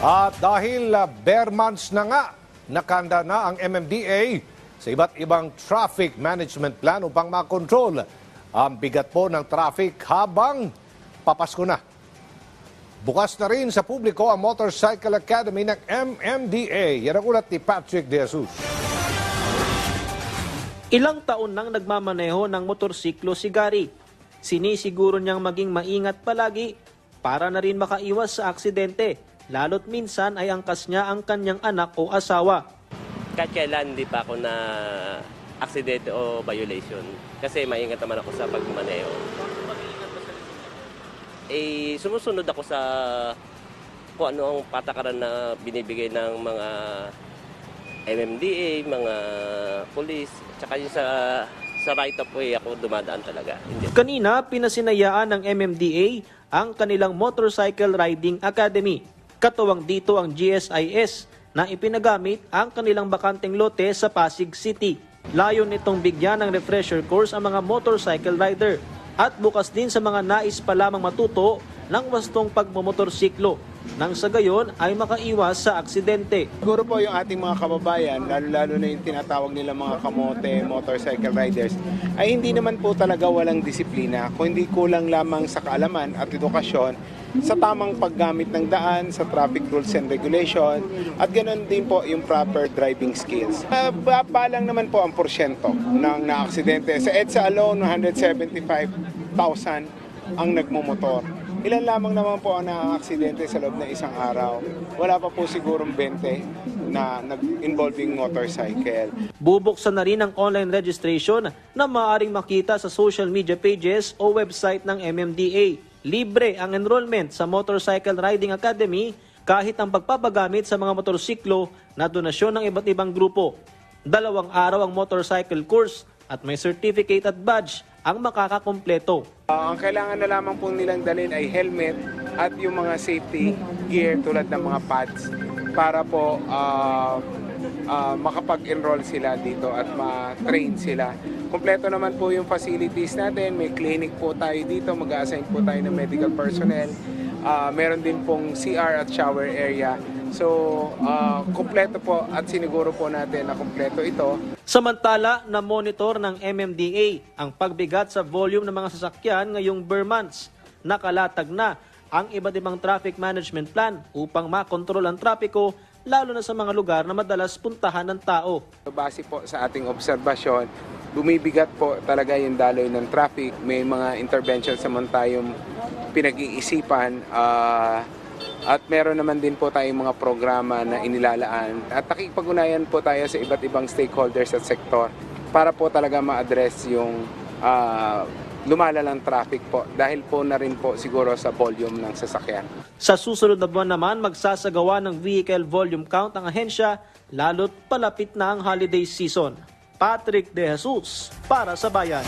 At dahil uh, months na nga, nakanda na ang MMDA sa iba't ibang traffic management plan upang makontrol ang bigat po ng traffic habang papasko na. Bukas na rin sa publiko ang Motorcycle Academy ng MMDA. Yan ang ulat ni Patrick De Jesus. Ilang taon nang nagmamaneho ng motorsiklo si Gary. Sinisiguro niyang maging maingat palagi para na rin makaiwas sa aksidente, lalo't minsan ay angkas niya ang kanyang anak o asawa. kahit kailan hindi pa ako na aksidente o violation. Kasi maingat naman ako sa pagmaneho. Eh, sumusunod ako sa kung ano ang patakaran na binibigay ng mga MMDA, mga police, tsaka yung sa sa right of way ako dumadaan talaga. Kanina, pinasinayaan ng MMDA ang kanilang Motorcycle Riding Academy. Katuwang dito ang GSIS na ipinagamit ang kanilang bakanteng lote sa Pasig City. Layon nitong bigyan ng refresher course ang mga motorcycle rider at bukas din sa mga nais pa lamang matuto ng wastong pagmumotorsiklo nang sa gayon ay makaiwas sa aksidente. Siguro po yung ating mga kababayan, lalo-lalo na yung tinatawag nila mga kamote, motorcycle riders, ay hindi naman po talaga walang disiplina, kundi kulang lamang sa kaalaman at edukasyon sa tamang paggamit ng daan, sa traffic rules and regulation, at ganoon din po yung proper driving skills. Uh, balang naman po ang porsyento ng naaksidente. Sa EDSA alone, 175,000 ang nagmumotor. Ilan lamang naman po ang naaksidente sa loob ng isang araw. Wala pa po sigurong 20 na nag-involving motorcycle. Bubuksan na rin ang online registration na maaaring makita sa social media pages o website ng MMDA. Libre ang enrollment sa Motorcycle Riding Academy kahit ang pagpapagamit sa mga motorsiklo na donasyon ng iba't ibang grupo. Dalawang araw ang motorcycle course at may certificate at badge ang makakakumpleto. Uh, ang kailangan na lamang po nilang dalhin ay helmet at yung mga safety gear tulad ng mga pads para po uh, uh, makapag-enroll sila dito at ma-train sila. Kompleto naman po yung facilities natin. May clinic po tayo dito. Mag-assign po tayo ng medical personnel. Uh, meron din pong CR at shower area. So, uh, kompleto po at siniguro po natin na kompleto ito. Samantala, na-monitor ng MMDA ang pagbigat sa volume ng mga sasakyan ngayong bare months. Nakalatag na ang iba't ibang traffic management plan upang makontrol ang trapiko lalo na sa mga lugar na madalas puntahan ng tao. Base po sa ating obserbasyon, bumibigat po talaga yung daloy ng traffic. May mga interventions naman tayong pinag-iisipan. ah, at meron naman din po tayong mga programa na inilalaan. At nakikipag-unayan po tayo sa iba't ibang stakeholders at sektor para po talaga ma-address yung lumalalang traffic po. Dahil po na rin po siguro sa volume ng sasakyan. Sa susunod na buwan naman, magsasagawa ng vehicle volume count ang ahensya lalo't palapit na ang holiday season. Patrick De Jesus para sa Bayan.